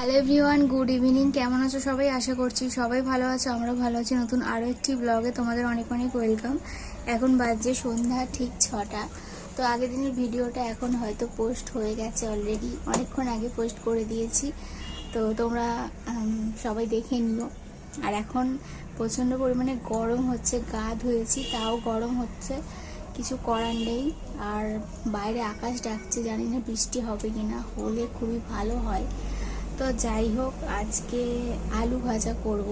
Hello everyone good evening কেমন আছো সবাই? আশা করছি সবাই ভালো আছো আমরা ভালো আছি। নতুন আরও একটি ব্লগে তোমাদের অনেক অনেক ওয়েলকাম এখন বাজছে সন্ধ্যা ঠিক ছটা। তো আগের দিনের ভিডিওটা এখন হয়তো পোস্ট হয়ে গেছে অলরেডি অনেকক্ষণ আগে পোস্ট করে দিয়েছি। তো তোমরা সবাই দেখে নিও। আর এখন প্রচণ্ড পরিমাণে গরম হচ্ছে, গা ধুয়েছি, তাও গরম হচ্ছে। কিছু করার নেই। আর বাইরে আকাশ ডাকছে, জানি না বৃষ্টি হবে কি না হলে খুবই ভালো হয়। তো যাই হোক, আজকে আলু ভাজা করব।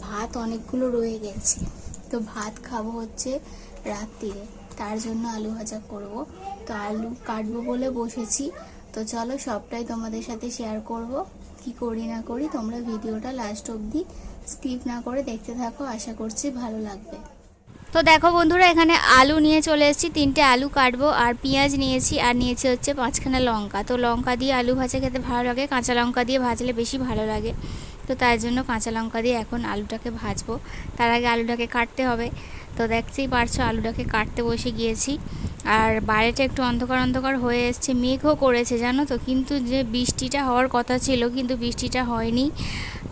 ভাত অনেকগুলো রয়ে গেছে। তো ভাত খাব হচ্ছে রাত্রিরে তার জন্য আলু ভাজা করব। তো আলু কাটবো বলে বসেছি। তো চলো সবটাই তোমাদের সাথে শেয়ার করব। কি করি না করি, তোমরা ভিডিওটা লাস্ট অবধি স্কিপ না করে দেখতে থাকো। আশা করছি ভালো লাগবে। তো দেখো বন্ধুরা, এখানে আলু নিয়ে চলে এসেছি। তিনটে আলু কাটবো, আর পেঁয়াজ নিয়েছি, আর নিয়েছি হচ্ছে পাঁচখানা লঙ্কা। তো লঙ্কা দিয়ে আলু ভাজা খেতে ভালো লাগে, কাঁচা লঙ্কা দিয়ে ভাজলে বেশি ভালো লাগে। তো তার জন্য কাঁচা লঙ্কা দিয়ে এখন আলুটাকে ভাজবো। তার আগে আলুটাকে কাটতে হবে। তো দেখতেই পারছ, আলুটাকে কাটতে বসে গিয়েছি। আর বাইরেটা একটু অন্ধকার অন্ধকার হয়ে এসছে, মেঘও করেছে, জানো তো। কিন্তু যে বৃষ্টিটা হওয়ার কথা ছিল, কিন্তু বৃষ্টিটা হয়নি।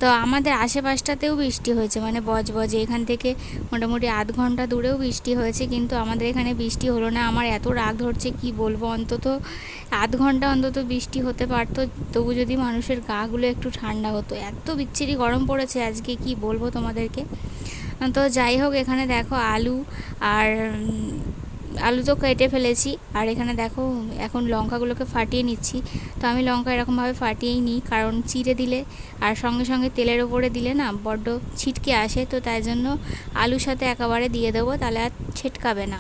তো আমাদের আশেপাশটাতেও বৃষ্টি হয়েছে মানে বজবজে। এখান থেকে মোটামুটি আধ ঘণ্টা দূরেও বৃষ্টি হয়েছে, কিন্তু আমাদের এখানে বৃষ্টি হলো না। আমার এত রাগ ধরছে, কি বলব? অন্তত আধ ঘণ্টা অন্তত বৃষ্টি হতে পারতো, তবু যদি মানুষের গাগুলো একটু ঠান্ডা হতো। এত বিচ্ছিরি গরম পড়েছে আজকে, কি বলব তোমাদেরকে? তো যাই হোক, এখানে দেখো আলু আর আলু তো কেটে ফেলেছি। আর এখানে দেখো, এখন লঙ্কাগুলোকে ফাটিয়ে নিচ্ছি। তো আমি লঙ্কা এরকমভাবে ফাটিয়েই নিই, কারণ চিড়ে দিলে আর সঙ্গে সঙ্গে তেলের ওপরে দিলে না বড্ড ছিটকে আসে। তো তাই জন্য আলুর সাথে একেবারে দিয়ে দেবো, তাহলে আর ছিটকাবে না।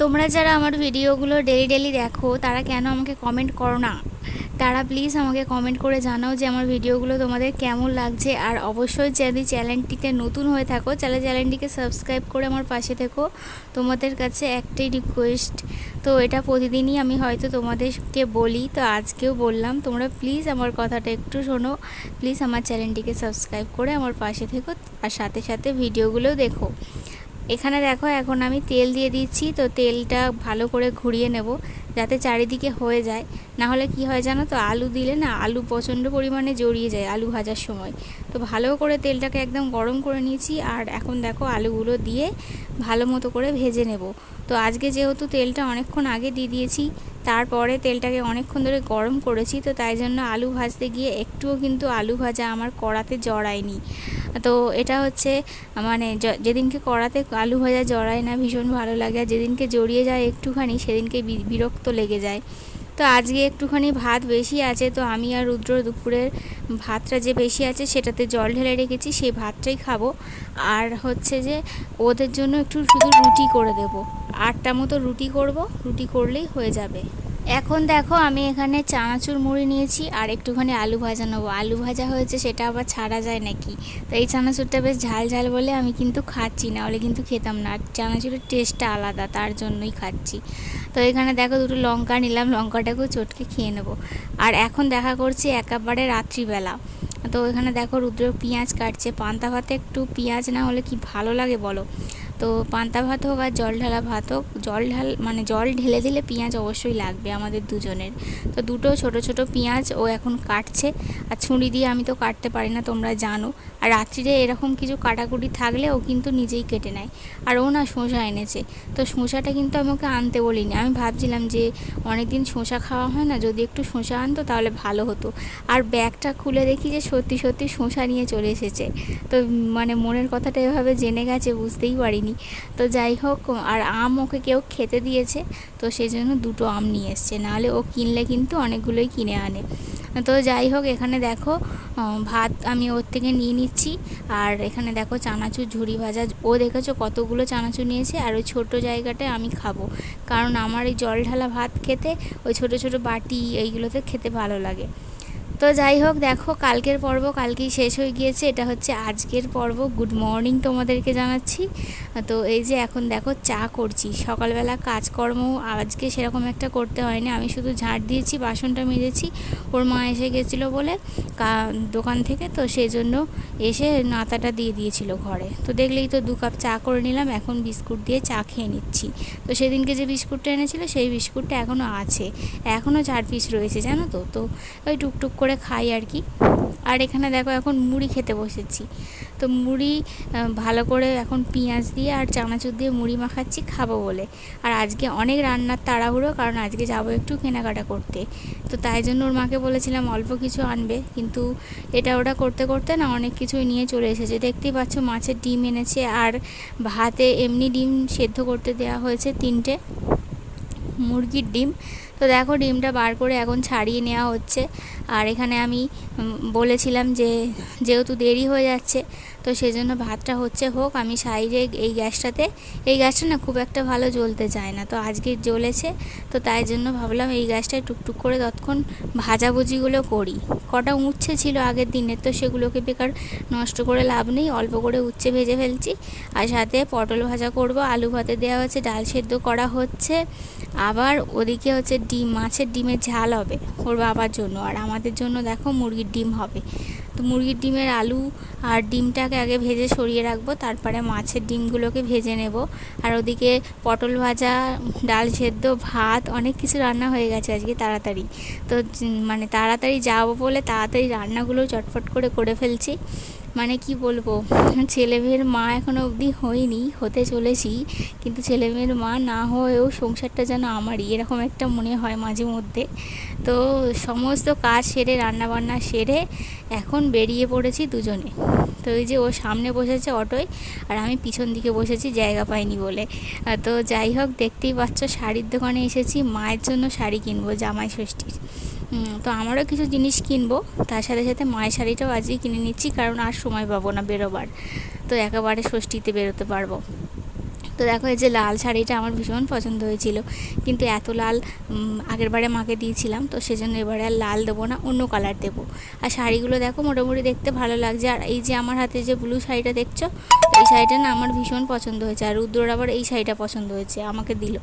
তোমরা যারা আমার ভিডিওগুলো ডেলি ডেলি দেখো, তারা কেন আমাকে কমেন্ট করো না? তারা প্লিজ আমাকে কমেন্ট করে জানাও যে আমার ভিডিওগুলো তোমাদের কেমন লাগছে। আর অবশ্যই যদি চ্যানেলটিতে নতুন হয়ে থাকো, তাহলে চ্যানেলটিকে সাবস্ক্রাইব করে আমার পাশে থেকো। তোমাদের কাছে একটাই রিকোয়েস্ট তো এটা প্রতিদিনই আমি হয়তো তোমাদেরকে বলি, তো আজকেও বললাম, তোমরা প্লিজ আমার কথাটা একটু শোনো। প্লিজ আমার চ্যানেলটিকে সাবস্ক্রাইব করে আমার পাশে থেকো, আর সাথে সাথে ভিডিওগুলোও দেখো। এখানে দেখো, এখন আমি তেল দিয়ে দিচ্ছি, তো তেলটা ভালো করে ঘুরিয়ে নেব যাতে চারিদিকে হয়ে যায়। না হলে কি হয় জানো তো, আলু দিলে না, আলু প্রচণ্ড পরিমাণে জড়িয়ে যায় আলু ভাজার সময়। তো ভালো করে তেলটাকে একদম গরম করে নিয়েছি, আর এখন দেখো আলুগুলো দিয়ে ভালো মতো করে ভেজে নেব। তো আজকে যেহেতু তেলটা অনেকক্ষণ আগে দিয়ে দিয়েছি, তারপরে তেলটাকে অনেকক্ষণ ধরে গরম করেছি, তো তাই জন্য আলু ভাজতে গিয়ে একটুও কিন্তু আলু ভাজা আমার কড়াতে জড়ায়নি। তো এটা হচ্ছে মানে যেদিনকে কড়াতে আলু ভাজা জড়ায় না, ভীষণ ভালো লাগে, আর যেদিনকে জড়িয়ে যায় একটুখানি, সেদিনকে বিরক্ত লেগে যায়। তো আজকে একটুখানি ভাত বেশি আছে, তো আমি আর রুদ্র দুপুরের ভাতটা যে বেশি আছে সেটাতে জল ঢেলে রেখেছি, সেই ভাতটাই খাব। আর হচ্ছে যে ওদের জন্য একটু শুধু রুটি করে দেব। আটটা মতো রুটি করব, রুটি করলেই হয়ে যাবে। এখন দেখো আমি এখানে চানাচুর মুড়ি নিয়েছি আর একটুখানি আলু ভাজা নেব। আলু ভাজা হয়েছে, সেটা আবার ছাড়া যায় নাকি? তো এই চানাচুরটা বেশ ঝাল ঝাল বলে আমি কিন্তু খাচ্ছি না হলে কিন্তু খেতাম না। আর চানাচুরের টেস্টটা আলাদা, তার জন্যই খাচ্ছি। তো এখানে দেখো দুটো লঙ্কা নিলাম, লঙ্কাটাকেও চটকে খেয়ে নেব। আর এখন দেখা করছি একেবারে রাত্রিবেলা। তো এখানে দেখো রুদ্র পেঁয়াজ কাটছে, পান্তা ভাতে একটু পেঁয়াজ না হলে কি ভালো লাগে বলো? তো পান্তা ভাত হোক আর জল ঢালা ভাত হোক, জল ঢাল মানে জল ঢেলে দিলে পেঁয়াজ অবশ্যই লাগবে আমাদের দুজনের। তো দুটো ছোট ছোট পেঁয়াজ ও এখন কাটছে, আর ছুরি দিয়ে আমি তো কাটতে পারি না, তোমরা জানো। আর রাত্রিরে এরকম কিছু কাটাকুটি থাকলে ও কিন্তু নিজেই কেটে নেয়। আর ও না শসা এনেছে, তো শসাটা কিন্তু আমি ওকে আনতে বলিনি। আমি ভাবছিলাম যে অনেক দিন শসা খাওয়া হয় না, যদি একটু শসা আনতো তাহলে ভালো হতো। আর ব্যাগটা খুলে দেখি যে সত্যি সত্যি শসা নিয়ে চলে এসেছে। তো মানে মনের কথাটা এভাবে জেনে গেছে, বুঝতেই পারিনি। তো যাই হোক, আর আম ওকে কেউ খেতে দিয়েছে, তো সেই জন্য দুটো আম নিয়ে এসছে। নাহলে ও কিনলে কিন্তু অনেকগুলোই কিনে আনে। তো যাই হোক, এখানে দেখো ভাত আমি ওর থেকে নিয়ে নিচ্ছি। আর এখানে দেখো চানাচুর ঝুড়ি ভাজা। ও দেখেছ কতগুলো চানাচুর নিয়েছে? আর ওই ছোটো জায়গাটায় আমি খাব। কারণ আমার এই জল ঢালা ভাত খেতে, ওই ছোটো ছোটো বাটি এইগুলোতে খেতে ভালো লাগে। তো যাই হোক, দেখো কালকের পর্ব কালকেই শেষ হয়ে গিয়েছে। এটা হচ্ছে আজকের পর্ব। গুড মর্নিং তোমাদেরকে জানাচ্ছি। তো এই যে এখন দেখো চা করছি। সকালবেলা কাজকর্ম আজকে সেরকম একটা করতে হয়নি। আমি শুধু ঝাঁট দিয়েছি, বাসনটা মেজেছি। ওর মা এসে গেছিল বলে দোকান থেকে, তো সেই জন্য এসে নাতাটা দিয়ে দিয়েছিল ঘরে। তো দেখলেই তো দু কাপ চা করে নিলাম। এখন বিস্কুট দিয়ে চা খেয়ে নিচ্ছি। তো সেদিনকে যে বিস্কুটটা এনেছিল, সেই বিস্কুটটা এখনও আছে। এখনও চার পিস রয়েছে, জানো তো? তো ওই টুকটুক করে করে খাই আর কি। আর এখানে দেখো এখন মুড়ি খেতে বসেছি। তো মুড়ি ভালো করে এখন পেঁয়াজ দিয়ে আর চানাচুর দিয়ে মুড়ি মাখাচ্ছি খাব বলে। আর আজকে অনেক রান্নার তাড়াহুড়ো, কারণ আজকে যাব একটু কেনাকাটা করতে। তো তাই জন্য ওর মাকে বলেছিলাম অল্প কিছু আনবে, কিন্তু এটা ওটা করতে করতে না অনেক কিছুই নিয়ে চলে এসেছে। দেখতেই পাচ্ছ মাছের ডিম এনেছে, আর ভাতে এমনি ডিম সেদ্ধ করতে দেওয়া হয়েছে তিনটে। মুরগির ডিম তো দেখো ডিমটা বার করে এখন ছাড়িয়ে নেওয়া হচ্ছে। আর এখানে আমি বলেছিলাম যে যেহেতু দেরি হয়ে যাচ্ছে, তো সেজন্য ভাতটা হচ্ছে হোক, আমি সাইডে এই গ্যাসটাতে, এই গ্যাসটা না খুব একটা ভালো জ্বলতে চায় না, তো আজকে জ্বলেছে, তো তাই জন্য ভাবলাম এই গ্যাসটায় টুকটুক করে তৎক্ষণ ভাজাভুজিগুলো করি। কটা উচ্ছে ছিল আগের দিনের, তো সেগুলোকে বেকার নষ্ট করে লাভ নেই, অল্প করে উচ্ছে ভেজে ফেলছি। আর সাথে পটল ভাজা করব, আলু ভাতে দেওয়া হচ্ছে, ডাল সেদ্ধ করা হচ্ছে। আবার ওদিকে হচ্ছে ডিম, মাছের ডিমের ঝাল হবে ওর বাবার জন্য। আর আমাদের জন্য দেখো মুরগির ডিম হবে। তো মুরগির ডিমের আলু আর ডিমটাকে আগে ভেজে সরিয়ে রাখব, তারপরে মাছের ডিমগুলোকে ভেজে নেব। আর ওদিকে পটল ভাজা, ডাল সেদ্ধ, ভাত, অনেক কিছু রান্না হয়ে গেছে আজকে তাড়াতাড়ি। তো মানে তাড়াতাড়ি যাব বলে তাড়াতাড়ি রান্নাগুলো চটফট করে করে ফেলছি। মানে কি বলব? ছেলে মেয়ের মা এখনও অবধি হয়নি, হতে চলেছি। কিন্তু ছেলে মেয়ের মা না হয়েও সংসারটা যেন আমারই, এরকম একটা মনে হয় মাঝে মধ্যে। তো সমস্ত কাজ সেরে, রান্নাবান্না সেরে এখন বেরিয়ে পড়েছি দুজনে। তো ওই যে ও সামনে বসেছে অটোয়, আর আমি পিছন দিকে বসেছি জায়গা পাইনি বলে। তো যাই হোক, দেখতেই পাচ্ছ, শাড়ির দোকানে এসেছি, মায়ের জন্য শাড়ি কিনবো, জামাই ষষ্ঠীর। তো আমারও কিছু জিনিস কিনবো। তার সাথে সাথে মায়ের শাড়িটাও আজই কিনে নিচ্ছি কারণ আর সময় পাবো না বেরোবার। তো একেবারে ষষ্ঠীতে বেরোতে পারব। তো দেখো এই যে লাল শাড়িটা আমার ভীষণ পছন্দ হয়েছিল। কিন্তু এত লাল উম, আগের বারে মাকে দিয়েছিলাম তো সেজন্য এবারে আর লাল দেবো না অন্য কালার দেবো। আর শাড়িগুলো দেখো মোটামুটি দেখতে ভালো লাগছে। আর এই যে আমার হাতে যে ব্লু শাড়িটা দেখছ এই শাড়িটা না আমার ভীষণ পছন্দ হয়েছে। আর রুদ্রর আবার এই শাড়িটা পছন্দ হয়েছে আমাকে দিল।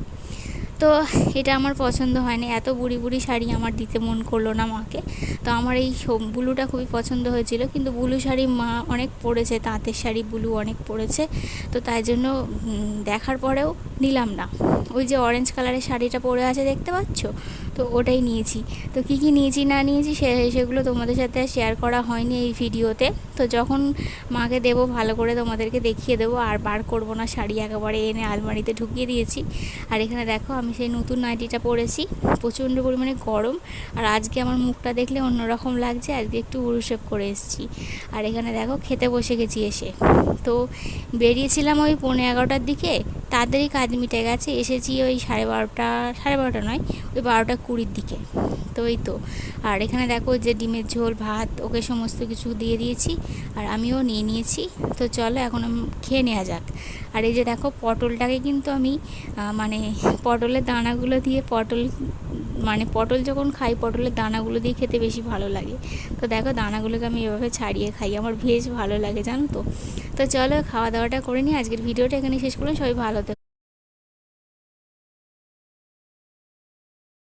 তো এটা আমার পছন্দ হয়নি। এত বুড়ি বুড়ি শাড়ি আমার দিতে মন করল না মাকে। তো আমার এই ব্লুটা খুবই পছন্দ হয়েছিল। কিন্তু ব্লু শাড়ি মা অনেক পরেছে, তাঁতের শাড়ি ব্লু অনেক পরেছে। তো তাই জন্য দেখার পরেও নিলাম না। ওই যে অরেঞ্জ কালারের শাড়িটা পরে আছে দেখতে পাচ্ছ? তো ওটাই নিয়েছি। তো কী কী নিয়েছি, না নিয়েছি, সে, সেগুলো তোমাদের সাথে শেয়ার করা হয়নি এই ভিডিওতে। তো যখন মাকে দেবো, ভালো করে তোমাদেরকে দেখিয়ে দেবো। আর বার করব না, শাড়ি একেবারে এনে আলমারিতে ঢুকিয়ে দিয়েছি। আর এখানে দেখো, আমি সেই নতুন নাইটিটা পরেছি। প্রচণ্ড পরিমাণে গরম। আর আজকে আমার মুখটা দেখলে অন্যরকম লাগছে। আজকে একটু উরুশেপ করে এসেছি। আর এখানে দেখো, খেতে বসে গেছি এসে। তো বেরিয়েছিলাম ওই পৌনে এগারোটার দিকে। তাড়াতাড়ি কাজ মিটে গেছে। এসেছি ওই সাড়ে বারোটা সাড়ে বারোটা নয়, ওই বারোটা কুড়ির দিকে। তো ওই তো। আর এখানে দেখো যে ডিমের ঝোল, ভাত, ওকে সমস্ত কিছু দিয়ে দিয়েছি আর আমিও নিয়ে নিয়েছি। তো চলো এখন খেয়ে নেওয়া যাক। আর এই যে দেখো পটলটাকে কিন্তু আমি মানে পটলের দানাগুলো দিয়ে পটল মানে পটল যখন খাই, পটলের দানাগুলো দিয়ে খেতে বেশি ভালো লাগে। তো দেখো দানাগুলোকে আমি এভাবে ছাড়িয়ে খাই। আমার ভেজ ভালো লাগে, জানো তো। তো চলো খাওয়া দাওয়াটা করে নিই। আজকের ভিডিওটা এখানে শেষ করলাম। সবাই ভালো